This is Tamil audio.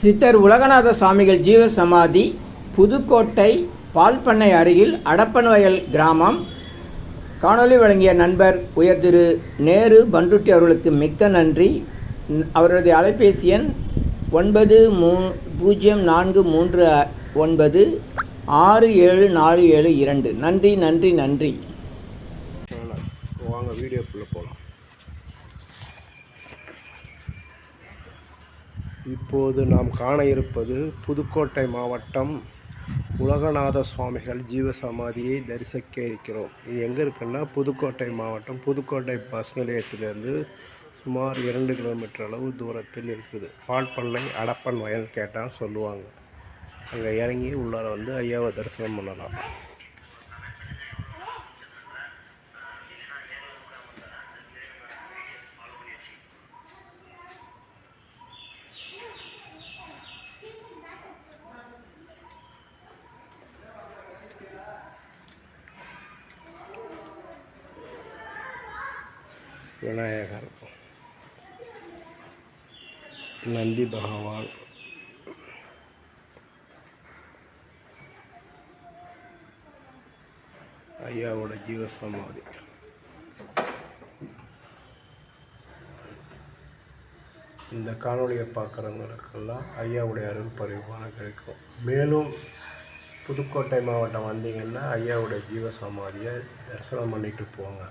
சித்தர் உலகநாத சுவாமிகள் ஜீவ சமாதி புதுக்கோட்டை பால்பண்ணை அருகில் அடப்பன்வயல் கிராமம். காணொளி வழங்கிய நண்பர் உயர் திரு நேரு பண்டுட்டி அவர்களுக்கு மிக்க நன்றி. அவரது அலைபேசி எண் ஒன்பது மூ பூஜ்ஜியம் நான்கு மூன்று ஒன்பது ஆறு ஏழு நாலு ஏழு இரண்டு. நன்றி நன்றி நன்றி. இப்போது நாம் காண இருப்பது புதுக்கோட்டை மாவட்டம் உலகநாத சுவாமிகள் ஜீவசமாதியை தரிசிக்க இருக்கிறோம். இது எங்கே இருக்குன்னா புதுக்கோட்டை மாவட்டம் புதுக்கோட்டை பஸ் நிலையத்திலிருந்து சுமார் இரண்டு கிலோமீட்டர் அளவு தூரத்தில் இருக்குது. பால்பண்ணை அடப்பன் வயல் கேட்டால் சொல்லுவாங்க. அங்கே இறங்கி உள்ளார வந்து ஐயாவை தரிசனம் பண்ணலாம். விநாயகர். நந்தி பகவான். ஐயாவோட ஜீவசமாதி. இந்த காணொலியை பார்க்குறவங்களுக்கெல்லாம் ஐயாவுடைய அருள் பரிவான கிடைக்கும். மேலும் புதுக்கோட்டை மாவட்டம் வந்தீங்கன்னா ஐயாவுடைய ஜீவசமாதியை தரிசனம் பண்ணிட்டு போங்க.